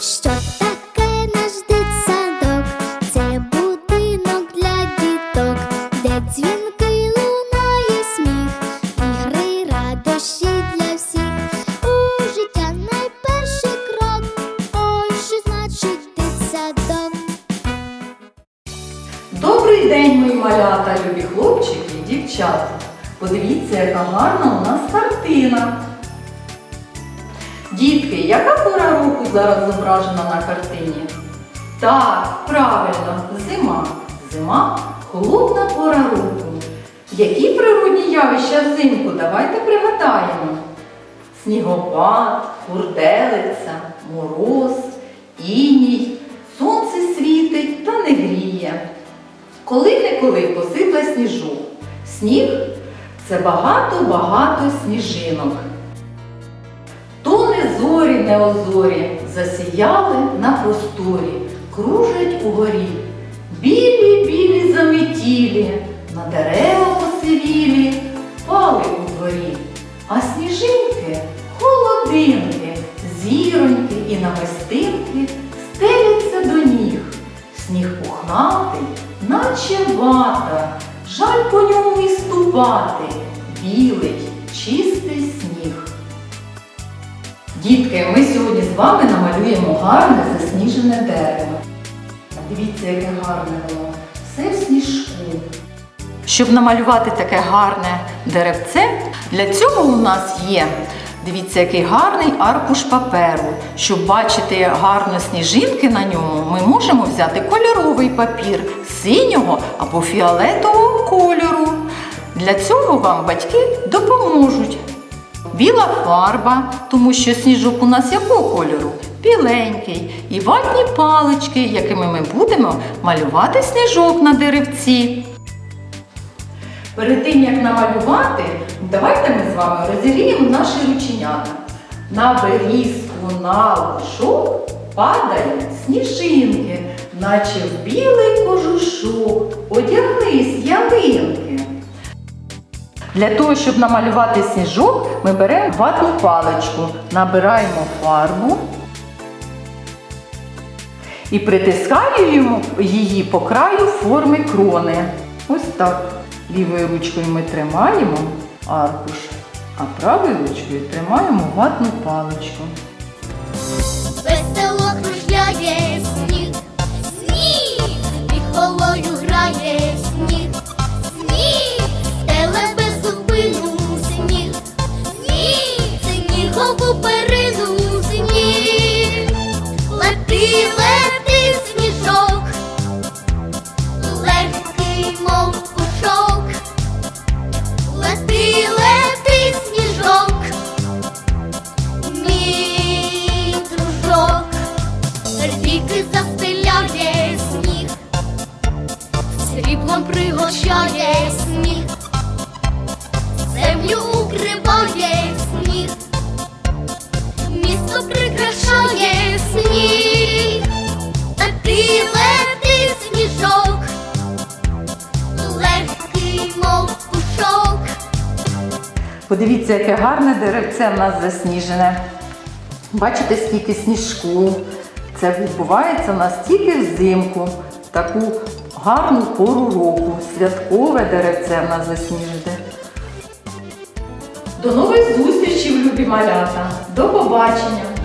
Що таке наш дитсадок? Це будинок для діток, де дзвінки лунає сміх, ігри, радощі для всіх. У життя найперший крок. Ой, що значить? Добрий день, мої малята, любі хлопчики і дівчата. Подивіться, яка гарна у нас картина. Дітки, яка пора року зараз зображена на картині? Так, правильно, зима. Зима холодна пора року. Які природні явища взимку? Давайте пригадаємо. Снігопад, хурделиця, мороз, іній, сонце світить та не гріє. Коли-неколи посипе сніжок. Сніг це багато-багато сніжинок. То не озорі, засіяли на просторі, кружать угорі. Білі-білі заметілі, на дерева посивілі, пали у дворі. А сніжинки холодинки, зіроньки і намистинки стеляться до ніг. Сніг пухнатий, наче вата, жаль по ньому і ступати, білий, чистий. Дітки, ми сьогодні з вами намалюємо гарне засніжене дерево. Дивіться, яке гарне воно. Все в сніжку. Щоб намалювати таке гарне деревце, для цього у нас є. Дивіться, який гарний аркуш паперу. Щоб бачити гарно сніжинки на ньому, ми можемо взяти кольоровий папір синього або фіолетового кольору. Для цього вам батьки допоможуть. Біла фарба, тому що сніжок у нас якого кольору? Біленький. І ватні палички, якими ми будемо малювати сніжок на деревці. Перед тим як намалювати, давайте ми з вами розігріємо наші рученята. На берізку, на лужок падають сніжинки, наче в білий кожушок. Одяглись ялинки. Для того, щоб намалювати сніжок, ми беремо ватну паличку, набираємо фарбу і притискаємо її по краю форми крони. Ось так. Лівою ручкою ми тримаємо аркуш, а правою ручкою тримаємо ватну паличку. Весело кружляє сріблом пригощає сніг, землю укриває сніг, місто прикрашає сніг, такий легкий сніжок, легкий, мов пушок. Подивіться, яке гарне деревце в нас засніжене. Бачите, скільки сніжку. Це відбувається в нас тільки взимку, таку гарну пору року. Святкове деревце в нас засніжене. До нових зустрічей, любі малята! До побачення!